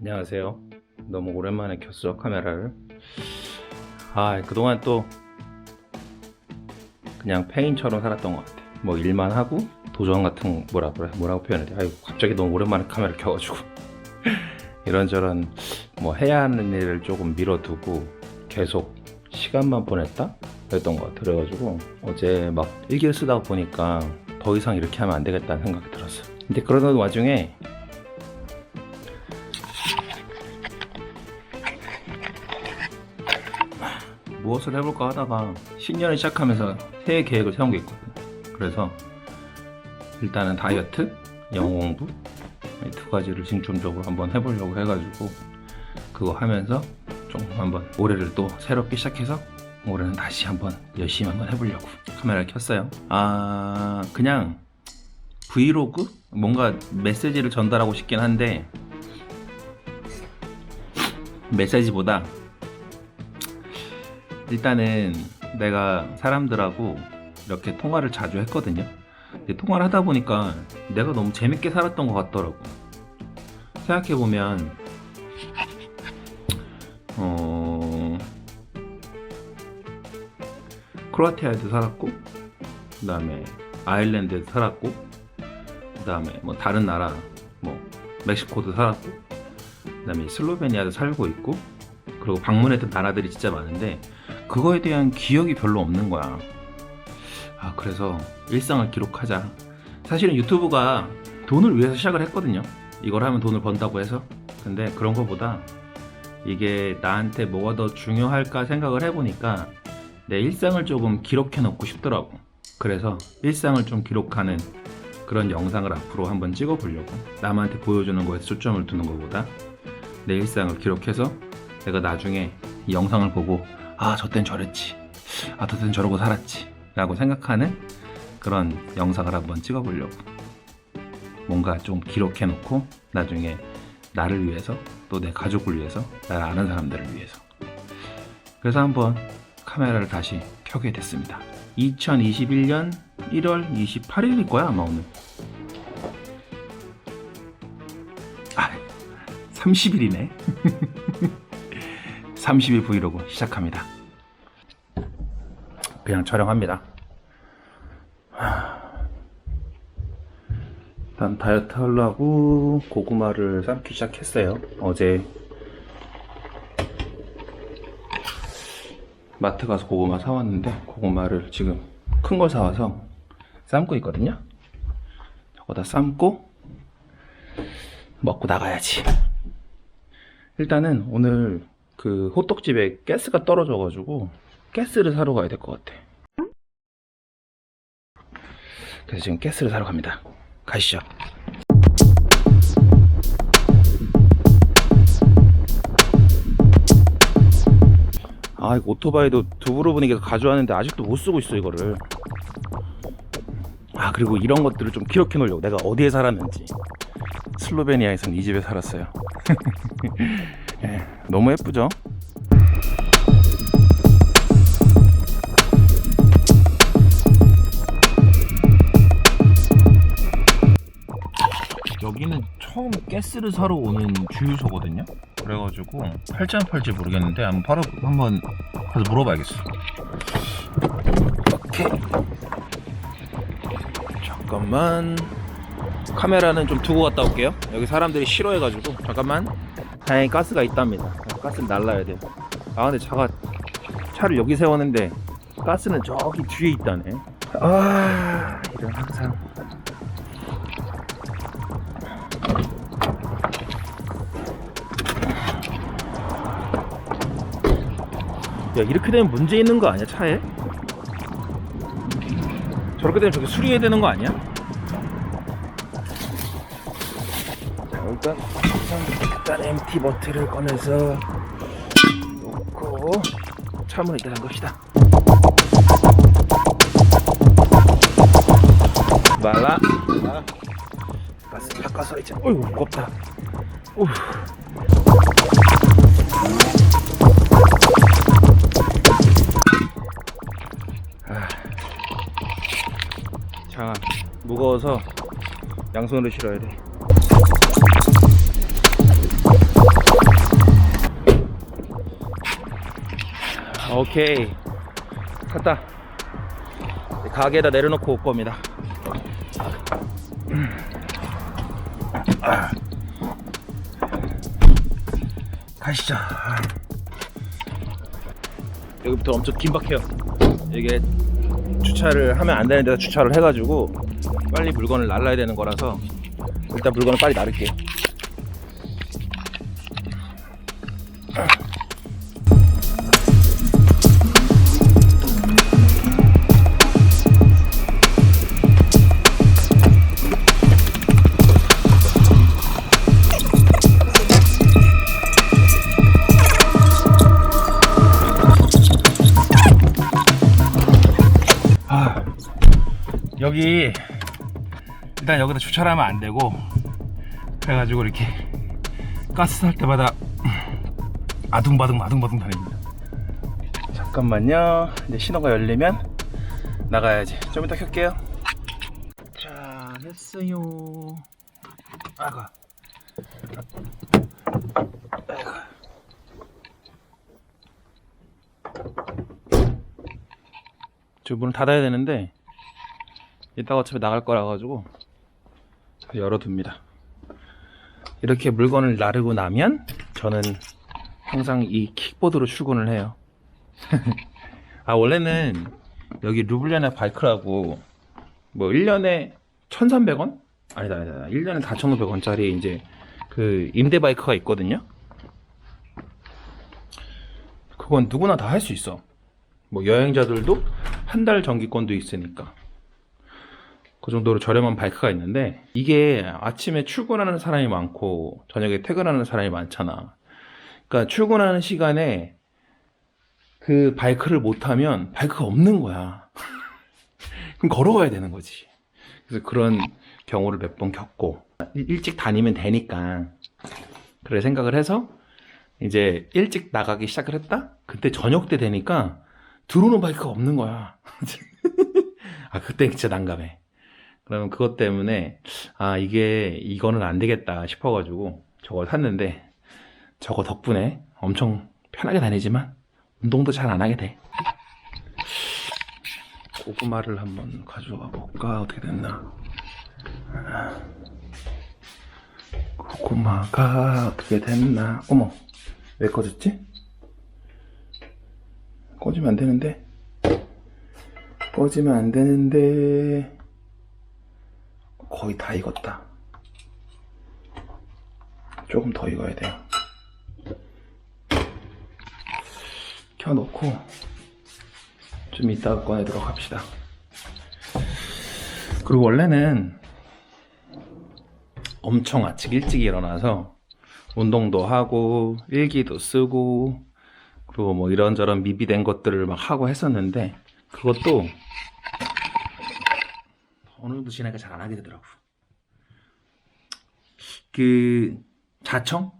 안녕하세요. 너무 오랜만에 켰어 카메라를. 아 그동안 또 그냥 페인처럼 살았던 것 같아. 뭐 일만 하고 도전 같은 뭐라 그래 뭐라고 표현해야 돼. 아이고 갑자기 너무 오랜만에 카메라 켜가지고 이런저런 뭐 해야 하는 일을 조금 미뤄두고 계속 시간만 보냈다 그랬던 것 같아. 그래가지고 어제 막 일기를 쓰다 보니까 더 이상 이렇게 하면 안 되겠다는 생각이 들었어. 근데 그러던 와중에 무엇을 해볼까 하다가 신년을 시작하면서 새해 계획을 세운 게 있거든. 그래서 일단은 다이어트, 영어 공부 이 두 가지를 중점적으로 한번 해보려고 해가지고 그거 하면서 좀 한번 올해를 또 새롭게 시작해서 올해는 다시 한번 열심히 한번 해보려고 카메라를 켰어요. 아 그냥 브이로그 뭔가 메시지를 전달하고 싶긴 한데 메시지보다 일단은 내가 사람들하고 이렇게 통화를 자주 했거든요. 근데 통화를 하다 보니까 내가 너무 재밌게 살았던 것 같더라고. 생각해보면, 어, 크로아티아에도 살았고, 그 다음에 아일랜드에도 살았고, 그 다음에 뭐 다른 나라, 뭐 멕시코도 살았고, 그 다음에 슬로베니아도 살고 있고, 그리고 방문했던 나라들이 진짜 많은데, 그거에 대한 기억이 별로 없는 거야. 아, 그래서 일상을 기록하자. 사실은 유튜브가 돈을 위해서 시작을 했거든요. 이걸 하면 돈을 번다고 해서. 근데 그런 거보다 이게 나한테 뭐가 더 중요할까 생각을 해보니까 내 일상을 조금 기록해 놓고 싶더라고. 그래서 일상을 좀 기록하는 그런 영상을 앞으로 한번 찍어 보려고. 남한테 보여주는 거에 초점을 두는 것보다 내 일상을 기록해서 내가 나중에 이 영상을 보고 아, 저땐 저랬지. 아, 저땐 저러고 살았지. 라고 생각하는 그런 영상을 한번 찍어보려고. 뭔가 좀 기록해놓고 나중에 나를 위해서 또 내 가족을 위해서 나를 아는 사람들을 위해서. 그래서 한번 카메라를 다시 켜게 됐습니다. 2021년 1월 28일일 거야, 아마 오늘. 아, 30일이네. 30일 브이로그 시작합니다. 그냥 촬영합니다. 하... 일단 다이어트 하려고 고구마를 삶기 시작했어요. 어제 마트 가서 고구마 사왔는데 고구마를 지금 큰 걸 사와서 삶고 있거든요. 저거 다 삶고 먹고 나가야지. 일단은 오늘 그 호떡집에 가스가 떨어져가지고 가스를 사러 가야 될 것 같아. 그래서 지금 가스를 사러 갑니다. 가시죠. 아, 이거 오토바이도 두부로분에게서 가져왔는데 아직도 못 쓰고 있어, 이거를. 아, 그리고 이런 것들을 좀 기록해 놓으려고. 내가 어디에 살았는지. 슬로베니아에선 이 집에 살았어요. 예, 너무 예쁘죠? 여기는 처음 가스를 사러 오는 주유소거든요. 그래가지고 팔지 안 팔지 모르겠는데 한번 바로 한번 가서 물어봐야겠어. 오케이. 잠깐만. 카메라는 좀 두고 갔다 올게요. 여기 사람들이 싫어해가지고 잠깐만. 다행히 가스가 있답니다. 가스는 날라야 돼요. 아 근데 차가 차를 여기 세웠는데 가스는 저기 뒤에 있다네. 아 이런 항상 야 이렇게 되면 문제 있는 거 아니야 차에? 저렇게 되면 저기 수리해야 되는 거 아니야? 자 일단 일단 MT 버튼을 꺼내서 놓고 차문을 일단 잠갑시다. 말라? 가스 바꿔서 이제 어이구 무겁다. 우. 자 무거워서 양손으로 실어야 돼 오케이. 갔다. 가게에다 내려놓고 올 겁니다. 아. 가시죠. 여기부터 엄청 긴박해요. 이게 주차를 하면 안 되는 데서 주차를 해가지고 빨리 물건을 날라야 되는 거라서 일단 물건을 빨리 나를게요 여기 일단 여기다 주차를 하면 안 되고 그래가지고 이렇게 가스 살 때마다 아둥바둥 아둥바둥 다닙니다. 잠깐만요. 이제 신호가 열리면 나가야지. 좀 이따 켤게요. 자 됐어요. 아이고. 아이고. 저 문을 닫아야 되는데 이따가 어차피 나갈 거라 가지고 열어둡니다. 이렇게 물건을 나르고 나면 저는 항상 이 킥보드로 출근을 해요. 아 원래는 여기 루블리아나 바이크라고 뭐 1년에 1,300원? 아니다 아니다 1년에 4,500원짜리 이제 그 임대 바이크가 있거든요. 그건 누구나 다 할 수 있어. 뭐 여행자들도 한 달 정기권도 있으니까 그 정도로 저렴한 바이크가 있는데 이게 아침에 출근하는 사람이 많고 저녁에 퇴근하는 사람이 많잖아. 그러니까 출근하는 시간에 그 바이크를 못 타면 바이크가 없는 거야. 그럼 걸어가야 되는 거지. 그래서 그런 경우를 몇 번 겪고 일- 일찍 다니면 되니까 그래 생각을 해서 이제 일찍 나가기 시작을 했다. 그때 저녁 때 되니까 들어오는 바이크가 없는 거야. 아, 그때 진짜 난감해. 그러면 그것 때문에, 아, 이게, 이거는 안 되겠다 싶어가지고 저걸 샀는데, 저거 덕분에 엄청 편하게 다니지만, 운동도 잘 안 하게 돼. 고구마를 한번 가져와 볼까? 어떻게 됐나? 아, 고구마가 어떻게 됐나? 어머, 왜 꺼졌지? 꺼지면 안 되는데. 꺼지면 안 되는데. 거의 다 익었다. 조금 더 익어야 돼요. 켜놓고 좀 이따가 꺼내도록 합시다. 그리고 원래는 엄청 아침 일찍 일어나서 운동도 하고 일기도 쓰고 그리고 뭐 이런저런 미비된 것들을 막 하고 했었는데 그것도 어느 정도 지나니까 잘 안 하게 되더라고. 그 자청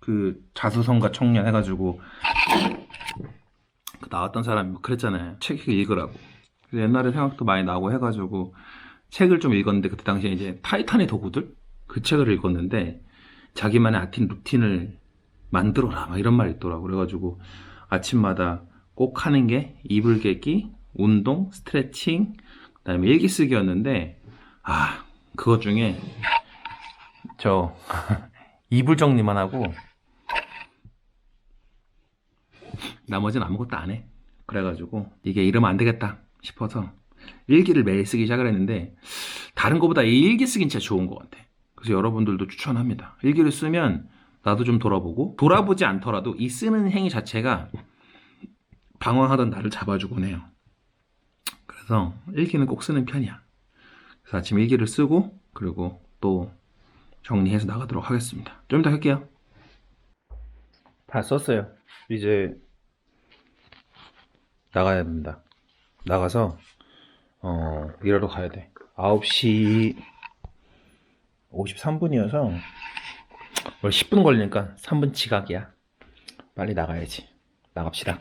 그 자수성가 청년 해가지고 그 나왔던 사람이 뭐 그랬잖아요. 책 읽으라고. 옛날에 생각도 많이 나고 해가지고 책을 좀 읽었는데 그때 당시에 이제 타이탄의 도구들 그 책을 읽었는데 자기만의 아침 루틴을 만들어라 막 이런 말이 있더라고 그래가지고 아침마다 꼭 하는 게 이불 개기 운동 스트레칭 그다음에 일기 쓰기였는데 아 그것 중에 저 이불 정리만 하고 나머지는 아무것도 안 해. 그래가지고 이게 이러면 안 되겠다 싶어서 일기를 매일 쓰기 시작을 했는데 다른 것보다 이 일기 쓰긴 진짜 좋은 것 같아. 그래서 여러분들도 추천합니다. 일기를 쓰면 나도 좀 돌아보고 돌아보지 않더라도 이 쓰는 행위 자체가 방황하던 나를 잡아주곤 해요 그래서 일기는 꼭 쓰는 편이야. 그래서 아침 일기를 쓰고 그리고 또 정리해서 나가도록 하겠습니다. 좀 이따 할게요. 다 썼어요. 이제 나가야 됩니다. 나가서 어 일하러 가야 돼. 9시 53분이어서 원래 10분 걸리니까 3분 지각이야. 빨리 나가야지. 나갑시다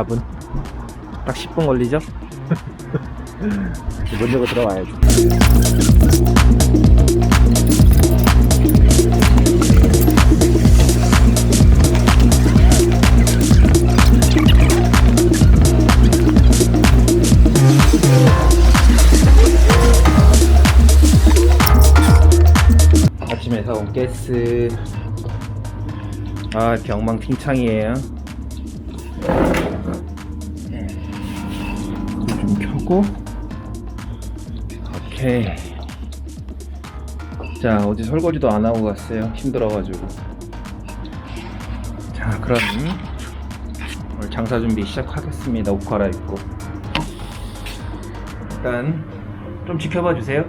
4분. 딱 10분 걸리죠? 문 열고 들어가야죠. 아침에 사온 가스. 아, 이렇게 엉망진창이에요. 좀 켜고. 오케이. 자 어제 설거지도 안 하고 갔어요. 힘들어가지고. 자 그럼 오늘 장사 준비 시작하겠습니다. 옷 갈아입고. 일단 좀 지켜봐 주세요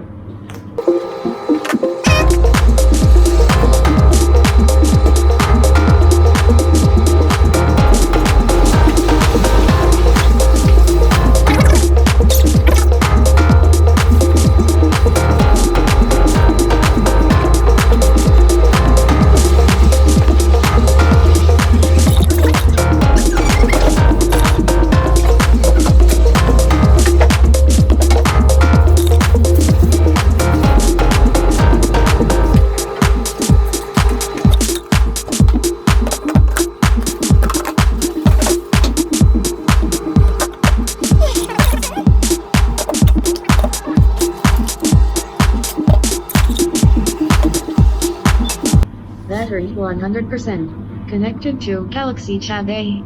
Battery 100%. Connected to Galaxy Tab A.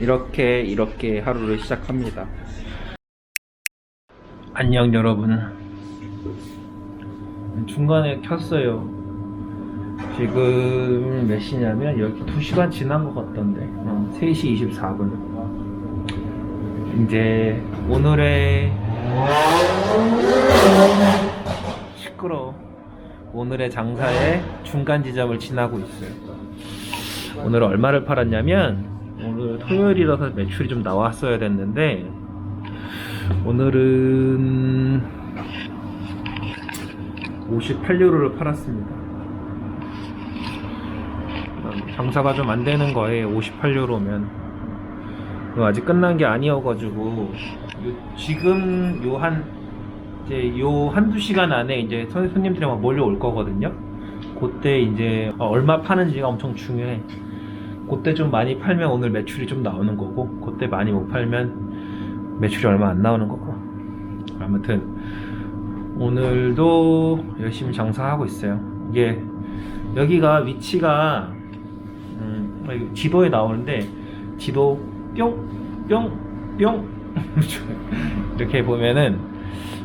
이렇게 이렇게 하루를 시작합니다. 안녕 여러분. 중간에 켰어요. 지금 몇 시냐면 여기 2시간 지난 것 같던데 어, 3시 24분. 이제 오늘의 시끄러. 오늘의 장사의 중간 지점을 지나고 있어요. 오늘 얼마를 팔았냐면 오늘 토요일이라서 매출이 좀 나왔어야 됐는데 오늘은 58유로를 팔았습니다. 장사가 좀 안 되는 거에 58유로면 아직 끝난 게 아니어가지고 요- 지금 요 한 이제 요 한두 시간 안에 이제 손- 손님들이 막 몰려올 거거든요. 그때 이제 얼마 파는지가 엄청 중요해. 그때 좀 많이 팔면 오늘 매출이 좀 나오는 거고 그때 많이 못 팔면 매출이 얼마 안 나오는 거고 아무튼 오늘도 열심히 장사하고 있어요 이게 여기가 위치가 음, 지도에 나오는데 지도 뿅뿅뿅. 이렇게 보면은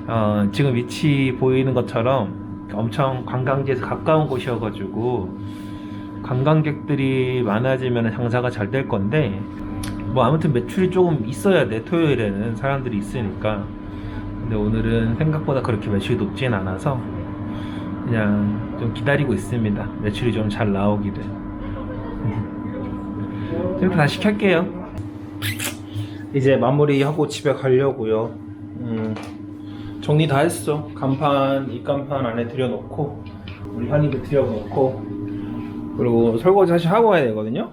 어, 지금 위치 보이는 것처럼 엄청 관광지에서 가까운 곳이어가지고 관광객들이 많아지면 장사가 잘 될 건데 뭐 아무튼 매출이 조금 있어야 돼 토요일에는 사람들이 있으니까. 근데 오늘은 생각보다 그렇게 매출이 높진 않아서 그냥 좀 기다리고 있습니다 매출이 좀 잘 나오기를 샘플 다시 켤게요 이제 마무리하고 집에 가려고요 음, 정리 다 했어 간판 입간판 안에 들여놓고 우리 환희도 들여놓고 그리고 설거지 사실 하고 가야 되거든요.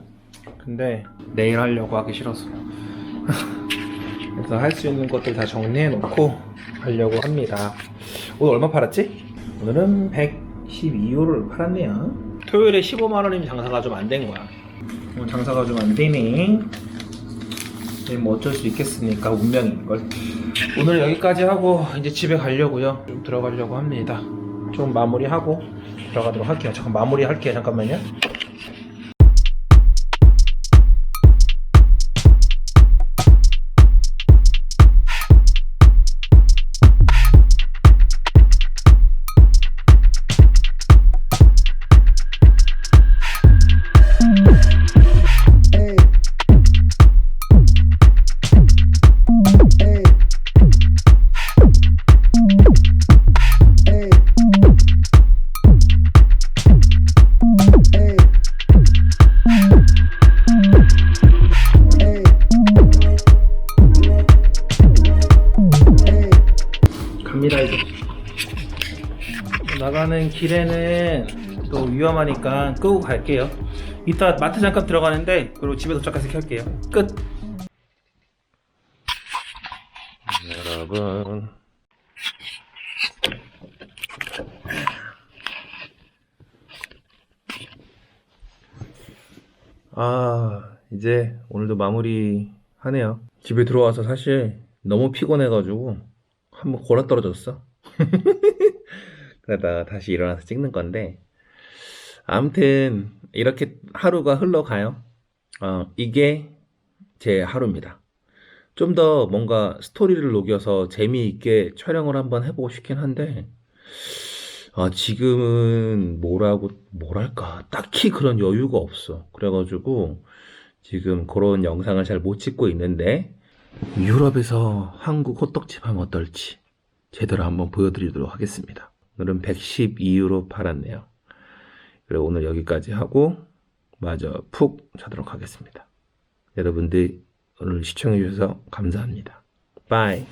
근데 내일 하려고 하기 싫어서. 그래서 할 수 있는 것들 다 정리해 놓고 하려고 합니다. 오늘 얼마 팔았지? 오늘은 112유로를 팔았네요. 토요일에 15만 원이면 장사가 좀 안 된 거야. 오늘 장사가 좀 안 되네. 네, 뭐 어쩔 수 있겠습니까? 운명인 걸. 오늘 여기까지 하고 이제 집에 가려고요. 좀 들어가려고 합니다. 좀 마무리하고 들어가도록 할게요. 잠깐 마무리 할게요. 잠깐만요. 길에는 또 위험하니까 끄고 갈게요. 이따 마트 잠깐 들어가는데 그리고 집에 도착해서 켤게요. 끝. 여러분. 아, 이제 오늘도 마무리 하네요. 집에 들어와서 사실 너무 피곤해가지고 한번 골아 떨어졌어. 그러다가 다시 일어나서 찍는 건데, 아무튼 이렇게 하루가 흘러가요. 어, 이게 제 하루입니다. 좀 더 뭔가 스토리를 녹여서 재미있게 촬영을 한번 해보고 싶긴 한데, 아, 지금은 뭐라고, 뭐랄까, 딱히 그런 여유가 없어. 그래가지고, 지금 그런 영상을 잘 못 찍고 있는데, 유럽에서 한국 호떡집 하면 어떨지, 제대로 한번 보여드리도록 하겠습니다. 오늘은 112유로 팔았네요. 그리고 오늘 여기까지 하고, 마저 푹 자도록 하겠습니다. 여러분들 오늘 시청해주셔서 감사합니다. 바이.